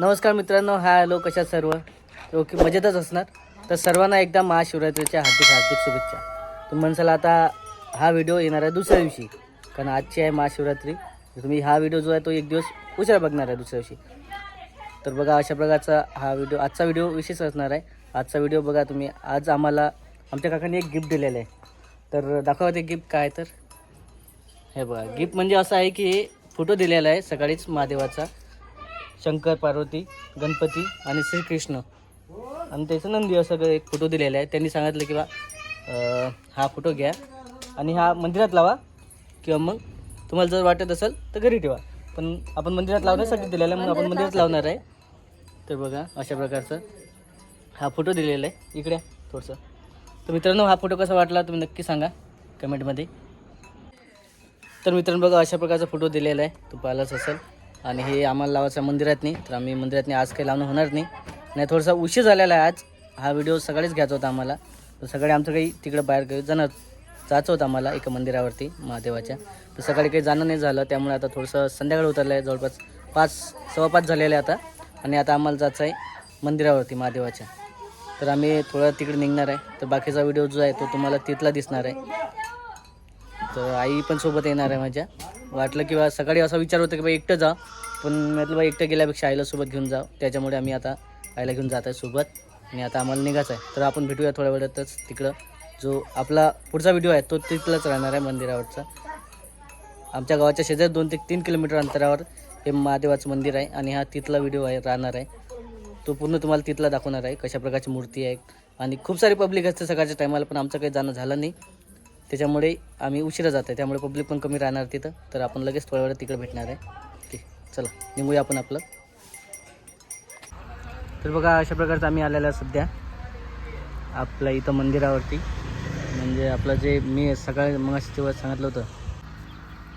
नमस्कार मित्रांनो हा हॅलो कशा सर्व? ओके मजेतच असणार. तर सर्वांना एकदा महाशिवरात्रीच्या हार्दिक हार्दिक शुभेच्छा. तर म्हणसाल आता हा व्हिडिओ येणार आहे दुसऱ्या दिवशी. कारण आजची आहे महाशिवरात्री. तुम्ही हा व्हिडिओ जो आहे तो एक दिवस उशिरा बघणार आहे दुसऱ्या दिवशी. तर बघा अशा प्रकारचा हा व्हिडिओ आजचा व्हिडिओ विशेष असणार आहे. आजचा व्हिडिओ बघा तुम्ही. आज आम्हाला आमच्या काकांनी एक गिफ्ट दिलेलं आहे. तर दाखवा ते गिफ्ट काय तर. हे बघा गिफ्ट म्हणजे असं आहे की फोटो दिलेला आहे सकाळीच महादेवाचा. शंकर पार्वती गणपती आणि श्रीकृष्ण. आणि त्याचं नंदी असं एक फोटो दिलेला आहे. त्यांनी सांगितलं की बा हा फोटो घ्या आणि हा मंदिरात लावा किंवा मग तुम्हाला जर वाटत असेल तर घरी ठेवा. पण आपण मंदिरात लावण्यासाठी दिलेला आहे म्हणून आपण मंदिरात लावणार आहे. तर बघा अशा प्रकारचं हा फोटो दिलेला आहे. इकडे थोडंसं. तर मित्रांनो हा फोटो कसा वाटला तुम्ही नक्की सांगा कमेंटमध्ये. तर मित्रांनो बघा अशा प्रकारचा फोटो दिलेला आहे. तू पाहिलाच असेल. आणि हे आम्हाला लावायचं आहे मंदिरात नाही तर आम्ही मंदिरात आज काही लावणं होणार नाही. नाही थोडासा उशीर झालेला आहे आज. हा व्हिडिओ सकाळीच घ्यायचा होता आम्हाला. तर सकाळी आमचं काही तिकडं बाहेर काही जाणं जायचं होतं आम्हाला एका मंदिरावरती महादेवाच्या. तर सकाळी काही जाणं नाही झालं. त्यामुळे आता थोडंसं संध्याकाळ उतरलं आहे जवळपास पाच सव्वा पाच झालेले आहे आता. आणि आता आम्हाला जायचं आहे मंदिरावरती महादेवाच्या. तर आम्ही थोडं तिकडे निघणार आहे. तर बाकीचा व्हिडिओ जो आहे तो तुम्हाला तिथला दिसणार आहे. तर आई पण सोबत येणार आहे माझ्या. वाटलं किंवा सकाळी असा विचार होता की बा एकटं जा. पण म्हटलं बा एकटं गेल्यापेक्षा आईला सोबत घेऊन जाऊ त्याच्यामुळे आम्ही आता आईला घेऊन जात आहे सोबत. आणि आता आम्हाला निघायचं आहे. तर आपण भेटूया थोड्या वेळातच तिकडं. जो आपला पुढचा व्हिडिओ आहे तो तिथलाच राहणार आहे मंदिरावरचा. आमच्या गावाच्या शेजारी दोन ते तीन किलोमीटर अंतरावर हे महादेवाचं मंदिर आहे आणि हा तिथला व्हिडिओ आहे राहणार आहे. तो पूर्ण तुम्हाला तिथला दाखवणार आहे कशा प्रकारची मूर्ती आहे. आणि खूप सारी पब्लिक असते सकाळच्या टायमाला पण आमचं काही जाणं झालं नाही. त्याच्यामुळे आम्ही उशिरा जात आहे त्यामुळे पब्लिक पण कमी राहणार तिथं. तर आपण लगेच थोड्या वेळात तिकडे भेटणार आहे. ओके चला निघूया आपण आपलं. तर बघा अशा प्रकारचं आम्ही आलेलं आहे सध्या. आपल्या इथं मंदिरावरती. म्हणजे आपलं जे मी सकाळी मग तेव्हा सांगितलं होतं.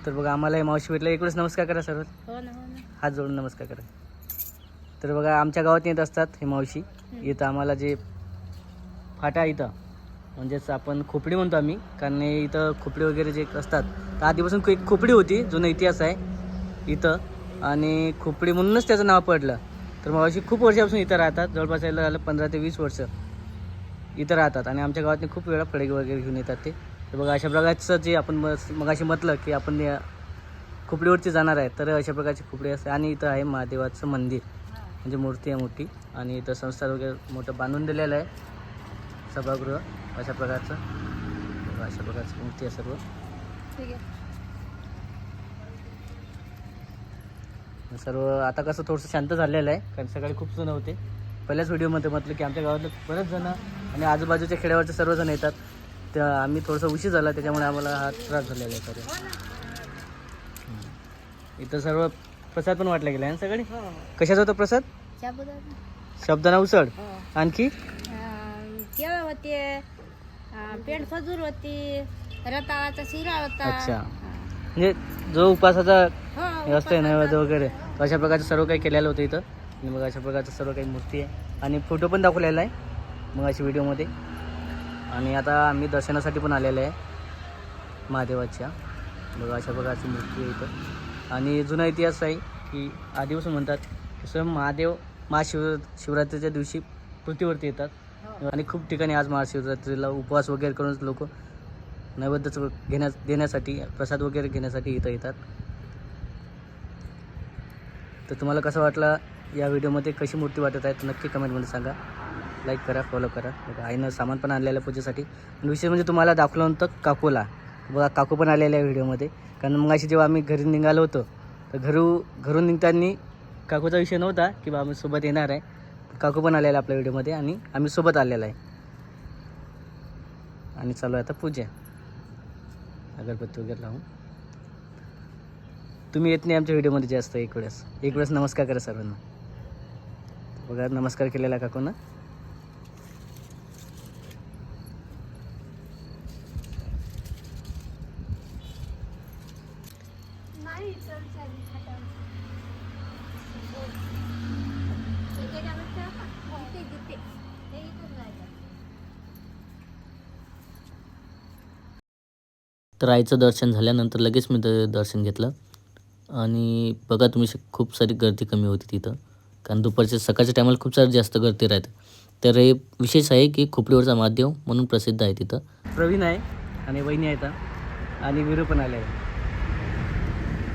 तर बघा आम्हाला हे मावशी भेटलं एकवेळेस नमस्कार करा सर्व. हो हो हात जोडून नमस्कार करा. तर बघा आमच्या गावात येत असतात हे मावशी. इथं आम्हाला जे फाटा इथं म्हणजेच आपण खोपडी म्हणतो आम्ही कारण इथं खोपडी वगैरे जे असतात तर आधीपासून एक खोपडी होती जुना इतिहास आहे इथं. आणि खोपडी म्हणूनच त्याचं नाव पडलं. तर मावशी खूप वर्षापासून इथं राहतात जवळपास यायला झालं पंधरा ते वीस वर्ष इथं राहतात. आणि आमच्या गावातनी खूप वेळा फळे वगैरे घेऊन येतात ते. तर बघा अशा प्रकारचं जे आपण मग अशी म्हटलं की आपण या जाणार आहे तर अशा प्रकारची खोपडी असते. आणि इथं आहे महादेवाचं मंदिर. म्हणजे मूर्ती आहे मोठी. आणि इथं संस्था वगैरे मोठं बांधून दिलेलं आहे सभागृह. अशा प्रकारचं. अशा प्रकारची मूर्ती आहे सर्व. ठीक आहे. सर्व आता कसं थोडंसं शांत झालेलं आहे कारण सकाळी खूप जण होते. पहिल्याच व्हिडिओमध्ये म्हटलं की आमच्या गावातले बरेच जण आणि आजूबाजूच्या खेड्यावरचे सर्वजण येतात. त्या आम्ही थोडंसं उशीर झाला त्याच्यामुळे आम्हाला हा त्रास झालेला आहे सर्व. इथं सर्व प्रसाद पण वाटला गेला आहे सगळे? हो. कशाचा होता प्रसाद? शब्दाना. उसळ. हो. आणखी? केळं होते पेंड खजूर होती रताळाचा शिरा होता. अच्छा. म्हणजे जो उपासाचा हो नैवेद्य वगैरे अशा प्रकारचं सर्व काही केलेलं होतं इथं. आणि मग अशा प्रकारचं सर्व काही मूर्ती आहे. आणि फोटो पण दाखवलेला आहे मग अशी व्हिडिओमध्ये. आणि आता आम्ही दर्शनासाठी पण आलेलो आहे महादेवाच्या. बघा अशा प्रकारची मूर्ती आहे इथं. आणि जुना इतिहास आहे की आधीपासून म्हणतात की स्वयं महादेव महाशिव शिवरात्रीच्या दिवशी पृथ्वीवरती येतात. हो. आणि खूप ठिकाणी आज महाशिवरात्रीला उपवास वगैरे करूनच लोक नैवेद्यच घेण्यास देण्यासाठी प्रसाद वगैरे घेण्यासाठी इथं येतात. तर तुम्हाला कसं वाटलं या व्हिडिओमध्ये कशी मूर्ती वाटत आहे तर नक्की कमेंटमध्ये सांगा. लाईक करा फॉलो करा. आईनं सामान पण आणलेलं आहे पूजेसाठी. आणि विशेष म्हणजे तुम्हाला दाखवलं होतं काकूला. बघा काकू पण आलेल्या आहे व्हिडिओमध्ये. कारण मग अशी जेव्हा आम्ही घरी निघालो होतो तर घरू घरून निघताना काकूचा विषय नव्हता की बा आम्ही सोबत येणार आहे. काकू पण आलेला आहे आपल्या व्हिडिओमध्ये आणि आम्ही सोबत आलेला आहे. आणि चालू आहे आता पूजा. अगरबत्ती वगैरे लावून. तुम्ही येत नाही आमच्या व्हिडिओमध्ये जास्त एक वेळेस. एक वेळेस नमस्कार करा सर्वांना. बघा नमस्कार केलेला काकून. तर आईचं दर्शन झाल्यानंतर लगेच मी द दर्शन घेतलं. आणि बघा तुम्ही खूप सारी गर्दी कमी होती तिथं. कारण दुपारच्या सकाळच्या टायमाला खूप सारी जास्त गर्दी राहते. तर हे विशेष आहे की खोपडीवरचा महादेव म्हणून प्रसिद्ध आहे तिथं. प्रवीण आहे आणि वहिनी आहेत आणि विरू पण आले आहे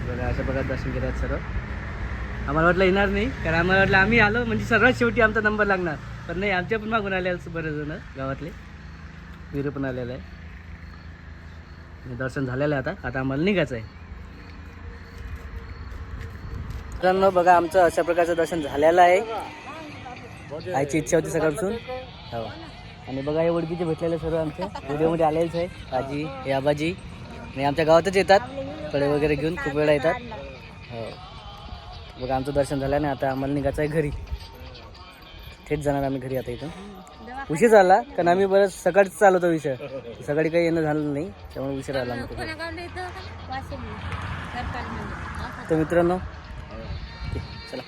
बघा अशा प्रकारे दर्शन घेतात सर्व. आम्हाला वाटलं येणार नाही कारण आम्हाला वाटलं आम्ही आलो म्हणजे सर्वात शेवटी आमचा नंबर लागणार. पण नाही आमच्या पण मागून आले बरेच जण गावातले. विरू पण आलेलं आहे. दर्शन झालेलं आहे आता. आता आम्हाला निघायचं आहे. मित्रांनो बघा आमचं अशा प्रकारचं दर्शन झालेलं आहे. आईची इच्छा होती सकाळपासून हो. आणि बघा हे ओळखीचे भेटलेले सर्व आमच्या व्हिडिओमध्ये आलेलेच आहे. आजी हे आबाजी. आणि आमच्या गावातच येतात. फळे वगैरे घेऊन खूप वेळा येतात. हो. बघा आमचं दर्शन झालं आणि आता आम्हाला निघायचं आहे घरी. थेट जाणार आम्ही घरी आता इथून उशीर झाला कारण आम्ही बरंच सकाळीच चालवतो विषय. सकाळी काही येणं झालं नाही त्यामुळे उशीर आला इथं तर मित्रांनो